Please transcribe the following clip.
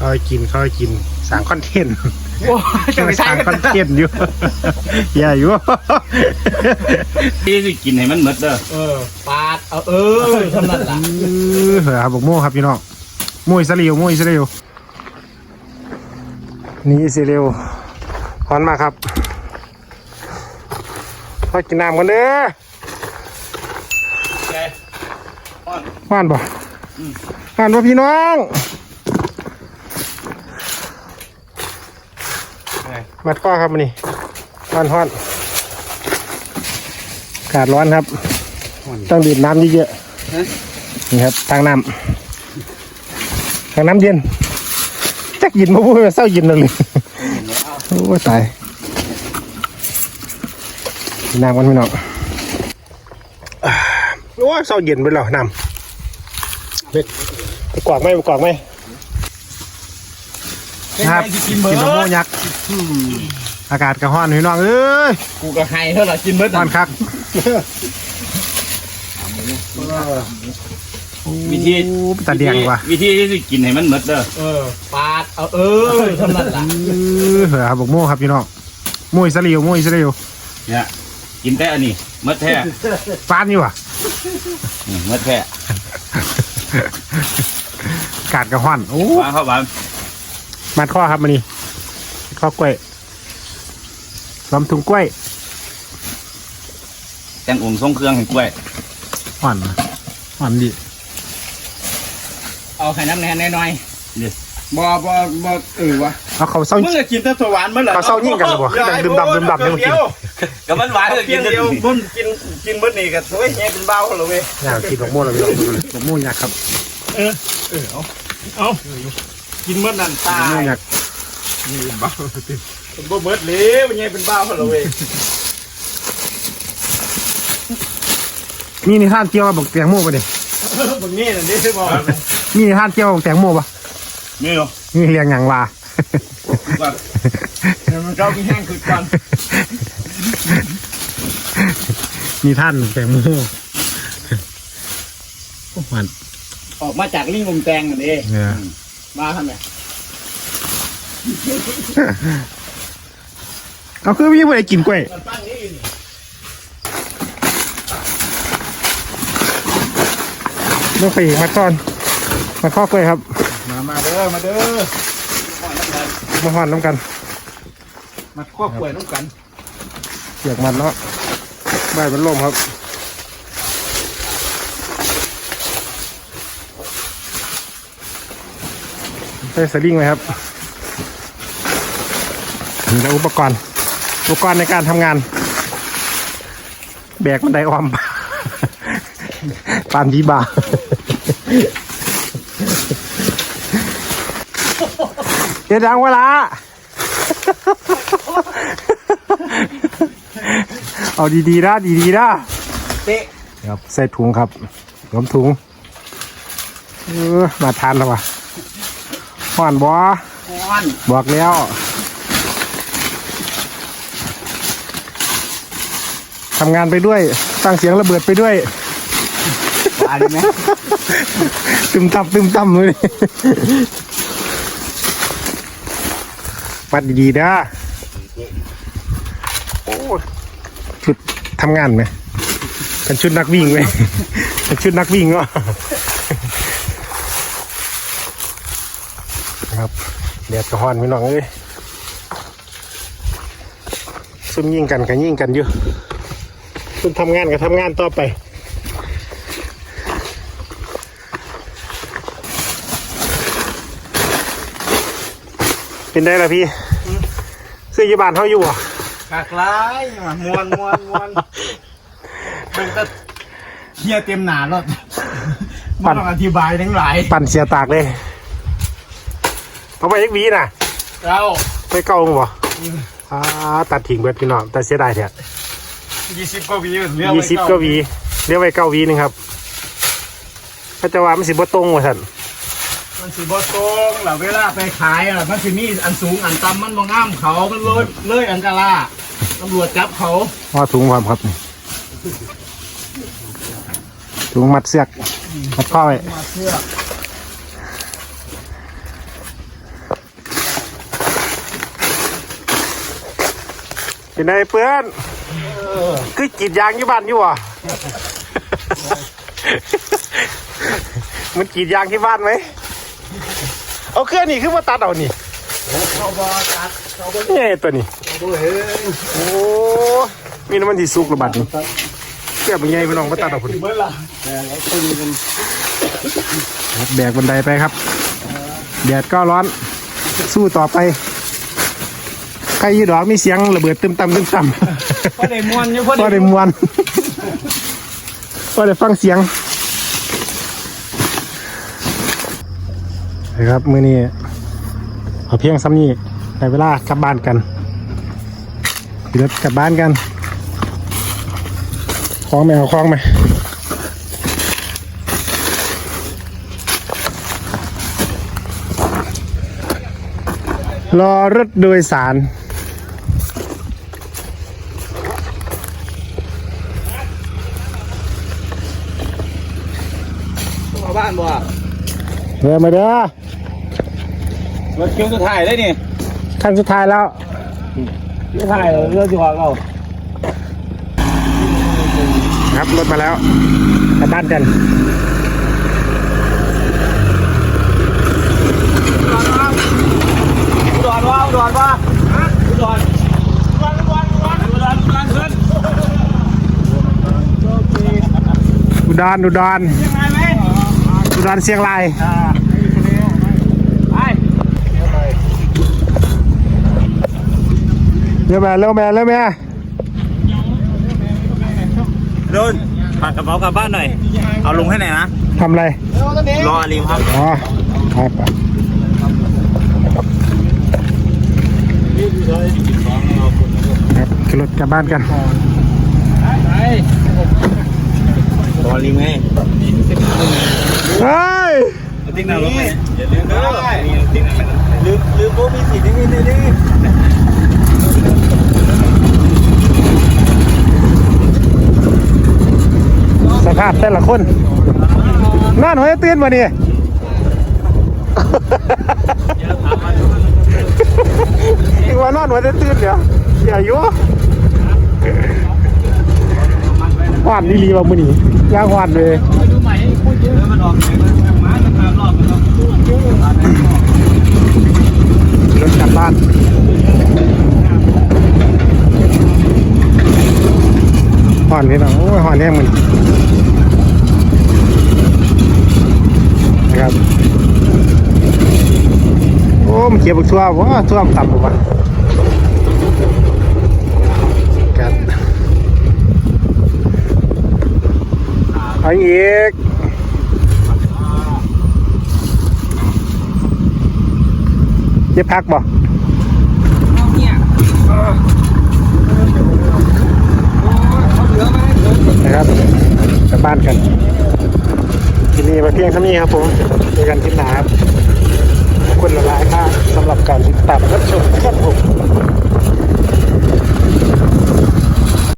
เขาให้กินเขาให้กินสั่งคอนเทนต์โอ้ยจะไปใช้สั่งกันคอนเทนต์อยู่ อย่าอยู่ที่สิกินให้มันหมดเด้อเออปาดเอาเออทำนั่นล่ะเออเหรอครับบอกโม่ครับพี่น้องโม่อิสราเอลโม่อิสราเอลนี่อิสราเอลฮอนมากครับพอกินน้ำกันเด้อไงอ้อนว่านบ่ว่านบ่พี่น้อง ไง มัดข้อครับมันนี่ฮ้อนฮ้อนอากาศร้อนครับ ต้องดื่มน้ำเยอะๆนี่ครับทางน้ำทางน้ำเย็นจักยินมาพูดว่าเศร้าเย็นเลยโอ้ยตายกินน้ำกันพี่น้องอ่าโอ้ยเศร้าเย็นไปแล้วน้ำเด็กไปกวาดไหมไปกวาดไหม ครับกินมะม่วงยักษ์อากาศกระห้อนพี่น้องเอ้ยกูก็ให้เท่าไหร่กินเบิดห้อนคักวิธีโอ้ตาเดียงว่ะวิธีที่สิกินให้มันหมดเด้อเออปาดเอาเออทำนั่นล่ะเออเหรอครับบอกโม่ครับพี่น้องโม่อิสราเอลโม่อิสราเอลเนี่ยกินแต่อันนี้หมดแท้ฟานอยู่ว่ะอืมหมดแท้กาดกระห้อนโอ้วางเข้าบ้าน มัดข้อครับมันนี่ข้อกล้วยลำถุงกล้วยแตงองค์ทรงเครื่องให้กล้วยห่อนนะห่อนดีเอาไข่น้ำแน่หน่อยนี่ๆบ่บ่บ่เออวะเอาเขาเศร้ามึงจะกินแต่ตัวหวานมั้งเหรอเขาเศร้ายิ่งกันเหรอบ่คือดังดื่มดำดื่มดำเนี่ยมันกินก็มันหวานเพีกิยนงแต่เดียวมึงกินกินเบิดนี่ก็เฮ้ยแง่เป็นเบาเหรอเว้ยอยากกินดอกโม่เลยดอกโม่ยักษ์ครับ เออเออเอาเอา กินเบิดนั่นดตาอกโม่ยยักษ์บ่เบิดเลยแง่เป็นเบาเหรอเว้ยมีนิทานเกี่ยวกับบอกแตงโมปะเด็บางนี่น่ะนี่บอกมีนิทานเกี่ยวกับบอกแตงโมปะนี่เหรอนี่เรียงอย่างว่าว่าเดี๋ยวมันเข้าพี่แห้งคือก่อนมีท่านแตงโมหวานออกมาจากลิงงมแตงนั่นเองเนี่ย มาทำไมเอาคือพี่ผู้ใดกินกล้วยมันปั้นนี่อยู่นี่ลูกไปอีกมาก่อนมาข้อกล้วยครับ มา มาเด้อ มาเด้อมาห่อนน้ำกัน มาครอบครัวน้องกันเปียกมันเนาะใบมันล่มครับ ใส่สลิงไหมครับนี่แหละอุปกรณ์ อุปกรณ์ในการทำงาน แบกมันไดออมปานพีบาเดี๋ยวดังเวลา เอาดีๆนะดีๆนะเตะครับใส่ถุงครับหลวมถุง เออมาทานแล้ววะ ห่อนบอก้อนบอกแล้วทำงานไปด้วยตั้งเสียงระเบิดไปด้วยอะไรไหมตึมตับตึมตั้มเลยมัดดีๆนะโอ้ชุดทำงานไหมเป็นชุดนักวิ่งไหมเป็นชุดนักวิ่งวะครับ เดียดกระหอนพี่น้องเอ้ยซุ่มยิงกันกันยิงกันอยู่ซุ่มทำงานกับทำงานต่อไปเป็นได้ละพี่ซื้อยี่บานเขาอยู่อะกากร้ายมามวนมวนมวนมันก็เฮียเต็มหนาแล้วมันต้องอธิบายทั้งหลาย ปั่นเสียตากเลย เอาไปเอ็กวีน่ะเราไปเก่าบ่อ่าตัดทิ้งเบิดพี่น้องแต่เสียดายแท้ยี่สิบกว่าวิวยี่สิบก็หวีเรียกไว้เก้าหวีหนึงครับพระเจ้าว่ามันสิบ่ตรงว่าท่นมันสิบ่ตรงแล้วเวลาไปขายอะมันสิมีอันสูงอันต่ำมันบ่งามเขา มันเลยเลยอันตรายตำรวจจับเขาว่าถุงความครับถุงมัดเสือกมัดข้อไว้มาเชื่อ เป็นไงเพื่อนคือกรีดยางอยู่บ้านอยู่วะมันกรีดยางที่บ้านไหมเอาเครื่องนี่ขึ้นมาตัดเอานี่เขาบอตัดเขาบอนี่ไงตัวนี้ดูเฮ้ยโอ้มีน้ำมันที่สุกระบาดนี่เกือบเป็นไงพี่น้องมาตัดเอาพุ่นเมื่อละแต่ไอ้คนนี้มันแบกบันไดไปครับแดดก็ร้อน สู้ต่อไป ใครยีดอกมีเสียงระเบิดตึมตำตึมตำพอได้มวนอยู่พอก็ได้ได้มวนก็ได้ฟังเสียงนะครับมื้อนี้เอาเพียงซ้ำนี้ในเวลากลับบ้านกันขี่รถกลับบ้านกันคล้องไหมเอาคล้องไหมรอรถโดยสาร มาบ้านบ่เดินมาเด้อรถคิวสุดท้ายเลยนี่ขั้นสุดท้ายแล้วสุดท้ายเรื่องที่ว่าเราครับรถมาแล้วกลับบ้านกันอุดรว่าอุดรว่าอุดรอุดรอุดรอุดร อุดรอุดรขึ้นอุดรอุดรยังไงไหมอุดรเชียงรายอ่าไปเร็วแม่เร็วแม่เร็วแม่โดนฝากกระเป๋ากลับบ้านหน่อย เอาลงให้หน่อยนะทำอะไร รออาลิมครับ อ๋อครับครับขึ้นรถกลับบ้านกันรออาลิมไง เฮ้ยติ๊กหน้ารถไหมอย่าลืมเด้อมีติ๊กหน้าลืมลืมโบมีสิทธิ์นี่นี่นี่สภาพแต่ละคนนอนหัวจะตื่นมาเนี่ยอีกว่านอนหัวจะตื่นเดี๋ยวอย่ายั่วหวานนี่รีบามือนี่ย่างหวานเลย รอบมันออกรถกลับบ้านหอนพี่น้องโอ้ยหอนแห้งมันนะครับ โอ้มันเขียวบักทั่วว้าทั่วมันต่ำหรือวะครับเอาอีก เจ็บพักบ่เนี่ยเขาเหลือไหมนะครับกลับบ้านกันที่นี่มาเพียงเท่านี้ครับผมเจอกันที่หนาครับขอบคุณหลายๆมากสำหรับการติดตามรับชมครับผม